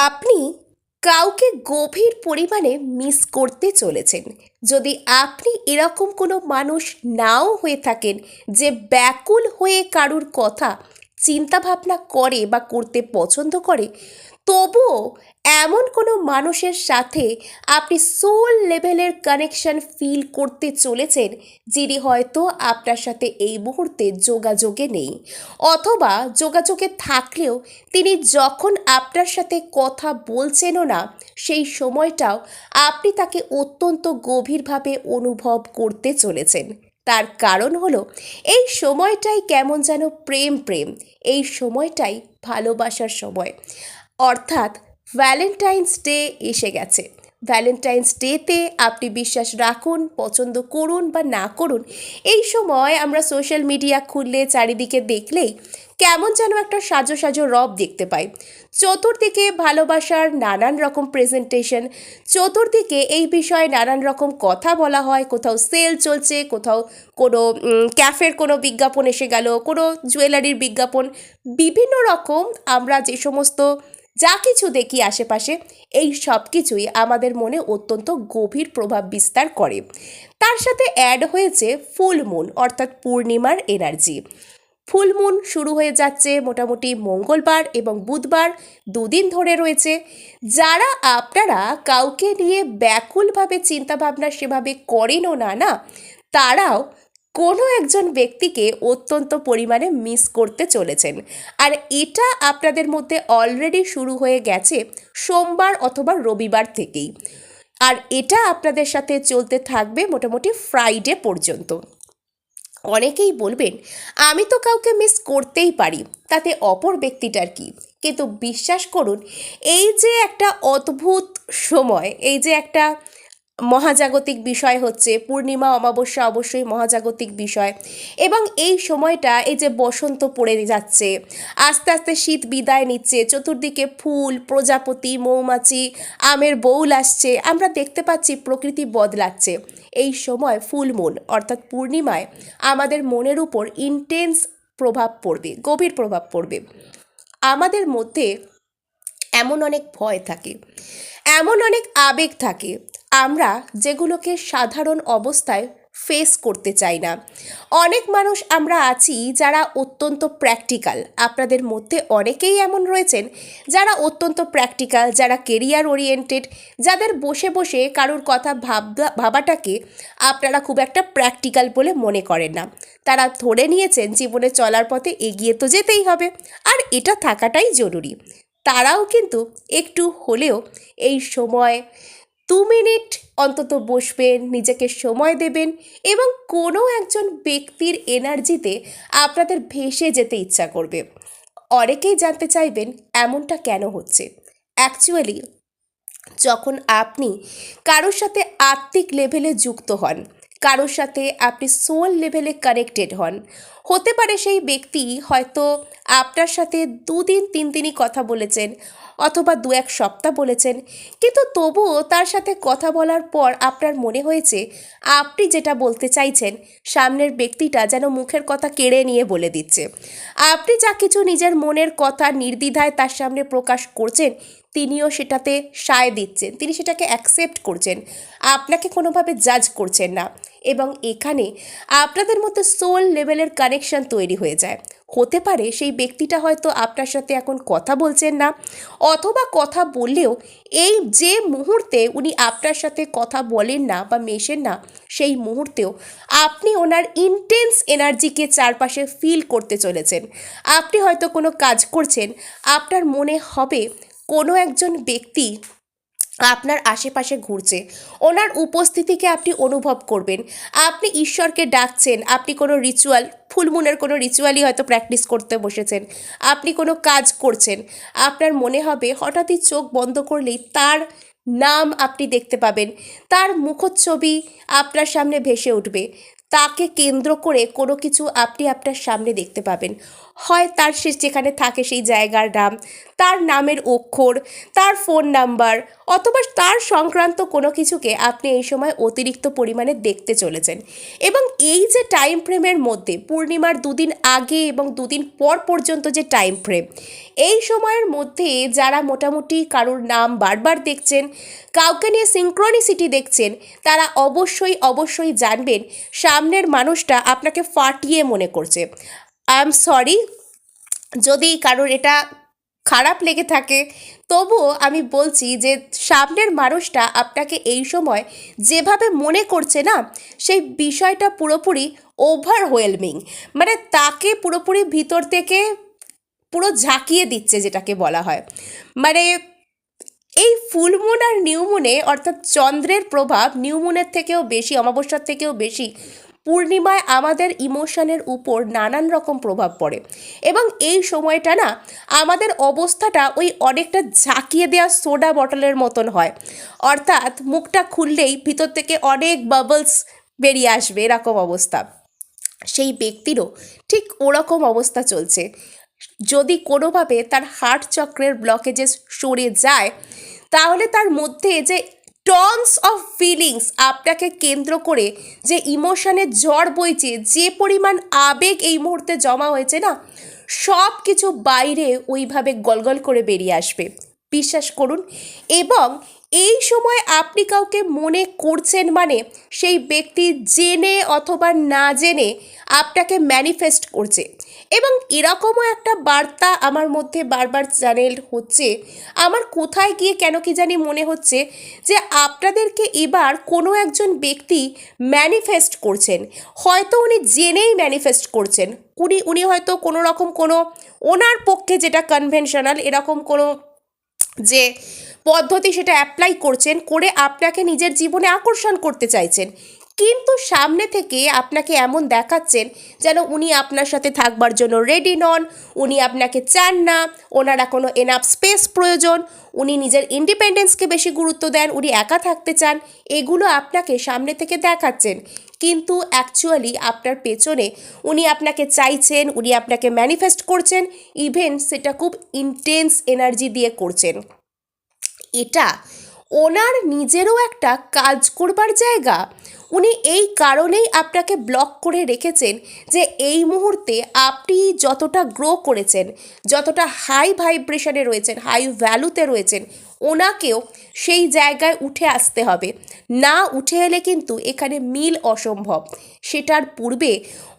আপনি কাউকে গভীর পরিমাণে মিস করতে চলেছেন। যদি আপনি এরকম কোনো মানুষ নাও হয়ে থাকেন যে ব্যাকুল হয়ে কারুর কথা চিন্তাভাবনা করে বা করতে পছন্দ করে, তবুও এমন কোনো মানুষের সাথে আপনি সোল লেভেলের কানেকশন ফিল করতে চলেছেন, যিনি হয়তো আপনার সাথে এই মুহূর্তে যোগাযোগে নেই। অথবা যোগাযোগে থাকলেও তিনি যখন আপনার সাথে কথা বলছেনও না, সেই সময়টাও আপনি তাকে অত্যন্ত গভীরভাবে অনুভব করতে চলেছেন। তার কারণ হলো, এই সময়টাই কেমন যেন প্রেম প্রেম, এই সময়টাই ভালোবাসার সময়। অর্থাৎ ভ্যালেন্টাইন্স ডে এসে গেছে। ভ্যালেন্টাইন্স ডেতে আপনি বিশ্বাস রাখুন, পছন্দ করুন বা না করুন, এই সময় আমরা সোশ্যাল মিডিয়া খুললে, চারিদিকে দেখলেই কেমন যেন একটা সাজো সাজো রব দেখতে পাই। চতুর্দিকে ভালোবাসার নানান রকম প্রেজেন্টেশন চতুর্দিকে এই বিষয়ে নানান রকম কথা বলা হয়। কোথাও সেল চলছে, কোথাও কোনো ক্যাফের কোনো বিজ্ঞাপন এসে গেল, কোনো জুয়েলারির বিজ্ঞাপন। বিভিন্ন রকম আমরা যে সমস্ত যা কিছু দেখি আশেপাশে, এই সব কিছুই আমাদের মনে অত্যন্ত গভীর প্রভাব বিস্তার করে। তার সাথে অ্যাড হয়েছে ফুল মুন অর্থাৎ পূর্ণিমার এনার্জি ফুল মুন শুরু হয়ে যাচ্ছে মোটামুটি মঙ্গলবার এবং বুধবার দুদিন ধরে রয়েছে। যারা আপনারা কাউকে নিয়ে ব্যাকুলভাবে চিন্তাভাবনা সেভাবে করেনও না না, তারাও কোনো একজন ব্যক্তিকে অত্যন্ত পরিমাণে মিস করতে চলেছেন। আর এটা আপনাদের মধ্যে অলরেডি শুরু হয়ে গেছে সোমবার অথবা রবিবার থেকেই। আর এটা আপনাদের সাথে চলতে থাকবে মোটামুটি ফ্রাইডে পর্যন্ত। অনেকেই বলবেন, আমি তো কাউকে মিস করতেই পারি, তাতে অপর ব্যক্তিটার কি? কিন্তু বিশ্বাস করুন, এই যে একটা অদ্ভুত সময়, এই যে একটা মহাজাগতিক বিষয় হচ্ছে, পূর্ণিমা, অমাবস্যা অবশ্যই মহাজাগতিক বিষয়। এবং এই সময়টা এই যে বসন্ত পড়ে যাচ্ছে, আস্তে আস্তে শীত বিদায় নিচ্ছে, চতুর্দিকে ফুল, প্রজাপতি, মৌমাছি, আমের বউল আসছে, আমরা দেখতে পাচ্ছি প্রকৃতি বদলাচ্ছে। এই সময় ফুলমুন অর্থাৎ পূর্ণিমায় আমাদের মনের উপর ইন্টেন্স প্রভাব পড়বে, গভীর প্রভাব পড়বে। আমাদের মধ্যে এমন অনেক ভয় থাকে এমন অনেক আবেগ থাকে, আমরা যেগুলোকে সাধারণ অবস্থায় ফেস করতে চাই না। অনেক মানুষ আমরা আছি যারা অত্যন্ত প্র্যাকটিক্যাল আপনাদের মধ্যে অনেকেই এমন রয়েছেন যারা অত্যন্ত প্র্যাকটিক্যাল যারা কেরিয়ার ওরিয়েন্টেড যাদের বসে বসে কারোর কথা ভাববা ভাবাটাকে আপনারা খুব একটা প্র্যাকটিক্যাল বলে মনে করেন না। তারা ধরে নিয়েছেন জীবনে চলার পথে এগিয়ে তো যেতেই হবে, আর এটা থাকাটাই জরুরি। তারাও কিন্তু একটু হলেও এই সময় দু মিনিট অন্তত বসবেন নিজেকে সময় দেবেন এবং কোনো একজন ব্যক্তির এনার্জিতে আপনাদের ভেসে যেতে ইচ্ছা করবে। অনেকেই জানতে চাইবেন এমনটা কেন হচ্ছে। অ্যাকচুয়ালি যখন আপনি কারোর সাথে আত্মিক লেভেলে যুক্ত হন কারোর সাথে আপনি সোল লেভেলে কানেক্টেড হন। হতে পারে সেই ব্যক্তি হয়তো আপনার সাথে দুদিন, তিন দিনই কথা বলেছেন অথবা দু এক সপ্তাহ বলেছেন। কিন্তু তবুও তার সাথে কথা বলার পর আপনার মনে হয়েছে আপনি যেটা বলতে চাইছেন সামনের ব্যক্তিটা যেন মুখের কথা কেড়ে নিয়ে বলে দিচ্ছে। আপনি যা কিছু নিজের মনের কথা নির্দ্বিধায় তার সামনে প্রকাশ করছেন তিনিও সেটাতে সায় দিচ্ছেন, তিনি সেটাকে অ্যাকসেপ্ট করছেন, আপনাকে কোনোভাবে জাজ করছেন না। এবং এখানে আপনাদের মধ্যে সোল লেভেলের কানেকশন তৈরি হয়ে যায়। হতে পারে সেই ব্যক্তিটা হয়তো আপনার সাথে এখন কথা বলছেন না, অথবা কথা বললেও এই যে মুহূর্তে উনি আপনার সাথে কথা বলেন না বা মেশেন না, সেই মুহূর্তেও আপনি ওনার ইন্টেন্স এনার্জিকে চারপাশে ফিল করতে চলেছেন। আপনি হয়তো কোনো কাজ করছেন, আপনার মনে হবে কোনো একজন ব্যক্তি আপনার আশেপাশে ঘুরছে, ওনার উপস্থিতিকে আপনি অনুভব করবেন। আপনি ঈশ্বরকে ডাকছেন, আপনি কোনো রিচুয়াল ফুলমুনের কোনো রিচুয়ালই হয়তো প্র্যাকটিস করতে বসেছেন, আপনি কোনো কাজ করছেন, আপনার মনে হবে হঠাৎই চোখ বন্ধ করলেই তার নাম আপনি দেখতে পাবেন। তার মুখচ্ছবি আপনার সামনে ভেসে উঠবে। তাকে কেন্দ্র করে কোনো কিছু আপনি আপনার সামনে দেখতে পাবেন। হয় তার সে যেখানে থাকে সেই জায়গার নাম, তার নামের অক্ষর, তার ফোন নাম্বার অথবা তার সংক্রান্ত কোনো কিছুকে আপনি এই সময় অতিরিক্ত পরিমাণে দেখতে চলেছেন। এবং এই যে টাইম ফ্রেমের মধ্যে, পূর্ণিমার দুদিন আগে এবং দুদিন পর পর্যন্ত যে টাইম ফ্রেম এই সময়ের মধ্যে যারা মোটামুটি কারোর নাম বারবার দেখছেন, কাউকে নিয়ে সিঙ্ক্রনিসিটি দেখছেন, তারা অবশ্যই অবশ্যই জানবেন সামনের মানুষটা আপনাকে ফাটিয়ে মনে করছে। I am sorry. যদি কারোর এটা খারাপ লেগে থাকে, তবুও আমি বলছি যে সামনের মানুষটা আপনাকে এই সময় যেভাবে মনে করছে না, সেই বিষয়টা পুরোপুরি ওভারওয়েলমিং মানে তাকে পুরোপুরি ভিতর থেকে পুরো ঝাঁকিয়ে দিচ্ছে যেটাকে বলা হয়। মানে এই ফুলমুন আর নিউমুনে অর্থাৎ চন্দ্রের প্রভাব নিউমুনের থেকেও বেশি, অমাবস্যার থেকেও বেশি পূর্ণিমায় আমাদের ইমোশনের উপর নানান রকম প্রভাব পড়ে। এবং এই সময়টা না, আমাদের অবস্থাটা ওই অনেকটা ঝাঁকিয়ে দেওয়া সোডা বটলের মতন হয়। অর্থাৎ মুখটা খুললেই ভিতর থেকে অনেক বাবলস বেরিয়ে আসবে এরকম অবস্থা। সেই ব্যক্তিরও ঠিক ওরকম অবস্থা চলছে। যদি কোনোভাবে তার হার্ট চক্রের ব্লকেজেস সরে যায়, তাহলে তার মধ্যে যে টনস অফ ফিলিংস আপনাকে কেন্দ্র করে যে ইমোশনের ঝড় বইছে, যে পরিমাণ আবেগ এই মুহূর্তে জমা হয়েছে না, সব কিছু বাইরে ওইভাবে গলগল করে বেরিয়ে আসবে। বিশ্বাস করুন, এবং এই সময় আপনি কাউকে মনে করছেন মানে সেই ব্যক্তি জেনে অথবা না জেনে আপনাকে ম্যানিফেস্ট করছে। এবং এরকমও একটা বার্তা আমার মধ্যে বারবার চ্যানেল হচ্ছে। আমার কোথায় গিয়ে কেন কি জানি মনে হচ্ছে যে আপনাদেরকে এবার কোনো একজন ব্যক্তি ম্যানিফেস্ট করছেন। হয়তো উনি জেনেই ম্যানিফেস্ট করছেন। উনি উনি হয়তো কোনো রকম কোনো ওনার পক্ষে যেটা কনভেনশনাল এরকম কোনো যে পদ্ধতি সেটা অ্যাপ্লাই করছেন করে আপনাকে নিজের জীবনে আকর্ষণ করতে চাইছেন। কিন্তু সামনে থেকে আপনাকে এমন দেখাচ্ছেন যেন উনি আপনার সাথে থাকবার জন্য রেডি নন, উনি আপনাকে চান না, ওনারা কোনো এনাফ স্পেস প্রয়োজন, উনি নিজের ইন্ডিপেন্ডেন্সকে বেশি গুরুত্ব দেন, উনি একা থাকতে চান, এগুলো আপনাকে সামনে থেকে দেখাচ্ছেন। কিন্তু অ্যাকচুয়ালি আপনার পেছনে উনি আপনাকে চাইছেন, উনি আপনাকে ম্যানিফেস্ট করছেন ইভেন সেটা খুব ইন্টেন্স এনার্জি দিয়ে করছেন। এটা ওনার নিজেরও একটা কাজ করবার জায়গা। উনি এই কারণেই আপনাকে ব্লক করে রেখেছেন যে এই মুহূর্তে আপনি যতটা গ্রো করেছেন, যতটা হাই ভাইব্রেশনে রয়েছেন হাই ভ্যালুতে রয়েছেন, ওনাকেও সেই জায়গায় উঠে আসতে হবে। না উঠে এলে কিন্তু এখানে মিল অসম্ভব। সেটার পূর্বে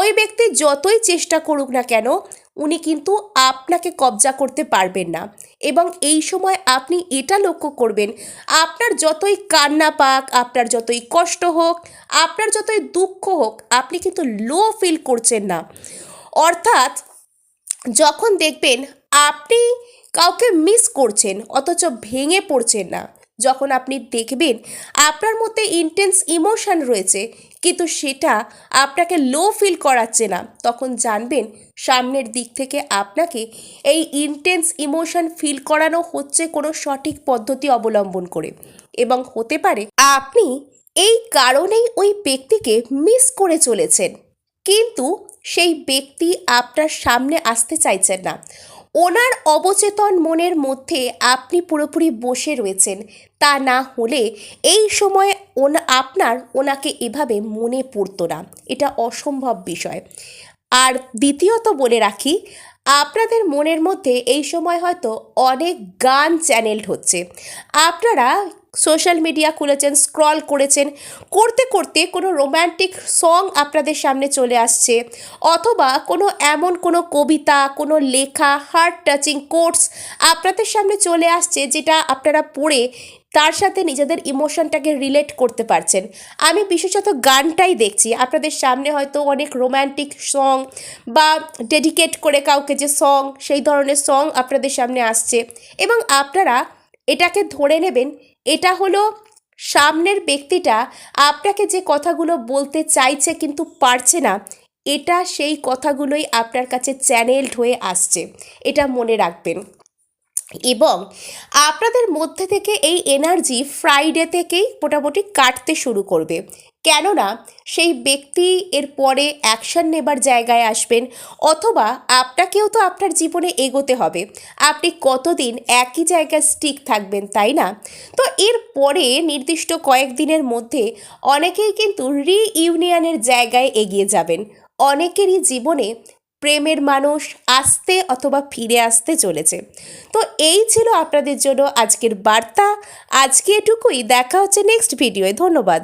ওই ব্যক্তি যতই চেষ্টা করুক না কেন উনি কিন্তু আপনাকে কবজা করতে পারবেন না। এবং এই সময় আপনি এটা লক্ষ্য করবেন, আপনার যতই কান্না পাক, আপনার যতই কষ্ট হোক, আপনার যতই দুঃখ হোক, আপনি কিন্তু লো ফিল করছেন না। অর্থাৎ যখন দেখবেন আপনি কাউকে মিস করছেন, অথচ ভেঙে পড়ছেন না। যখন আপনি দেখবেন আপনার মধ্যে ইন্টেন্স ইমোশন রয়েছে, কিন্তু সেটা আপনাকে লো ফিল করাচ্ছে না, তখন জানবেন সামনের দিক থেকে আপনাকে এই ইন্টেন্স ইমোশন ফিল করানো হচ্ছে কোনো সঠিক পদ্ধতি অবলম্বন করে। এবং হতে পারে আপনি এই কারণেই ওই ব্যক্তিকে মিস করে চলেছেন, কিন্তু সেই ব্যক্তি আপনার সামনে আসতে চাইছেন না। ওনার অবচেতন মনের মধ্যে আপনি পুরোপুরি বসে রয়েছেন। তা না হলে এই সময় ওনা, আপনার ওনাকে এভাবে মনে পড়তো না। এটা অসম্ভব বিষয়। আর দ্বিতীয়ত বলে রাখি, আপনাদের মনের মধ্যে এই সময় হয়তো অনেক গান চ্যানেলড হচ্ছে। আপনারা সোশ্যাল মিডিয়া খুলেছেন, স্ক্রল করেছেন। করতে করতে কোনো রোম্যান্টিক সং আপনাদের সামনে চলে আসছে। অথবা কোনো এমন কোনো কবিতা, কোনো লেখা হার্ট টাচিং কোর্স আপনাদের সামনে চলে আসছে যেটা আপনারা পড়ে তার সাথে নিজেদের ইমোশনটাকে রিলেট করতে পারছেন। আমি বিশেষত গানটাই দেখছি। আপনাদের সামনে হয়তো অনেক রোম্যান্টিক সং বা ডেডিকেট করে কাউকে যে সং সেই ধরনের সং আপনাদের সামনে আসছে। এবং আপনারা এটাকে ধরে নেবেন এটা হলো সামনের ব্যক্তিটা আপনাকে যে কথাগুলো বলতে চাইছে কিন্তু পারছে না, এটা সেই কথাগুলোই আপনার কাছে চ্যানেলড হয়ে আসছে। এটা মনে রাখবেন। এবং আপনাদের মধ্যে থেকে এই এনার্জি ফ্রাইডে থেকেই মোটামুটি কাটতে শুরু করবে। কেননা সেই ব্যক্তি এর পরে অ্যাকশন নেবার জায়গায় আসবেন অথবা আপনাকেও তো আপনার জীবনে এগোতে হবে। আপনি কতদিন একই জায়গায় স্টিক থাকবেন, তাই না? তো এর পরে নির্দিষ্ট কয়েকদিনের মধ্যে অনেকেই কিন্তু রিইউনিয়নের জায়গায় এগিয়ে যাবেন। অনেকেরই জীবনে প্রেমের মানুষ আসতে অথবা ফিরে আসতে চলেছে। তো এই ছিল আপনাদের জন্য আজকের বার্তা। আজকে এটুকুই। দেখা হচ্ছে নেক্সট ভিডিওয় ধন্যবাদ।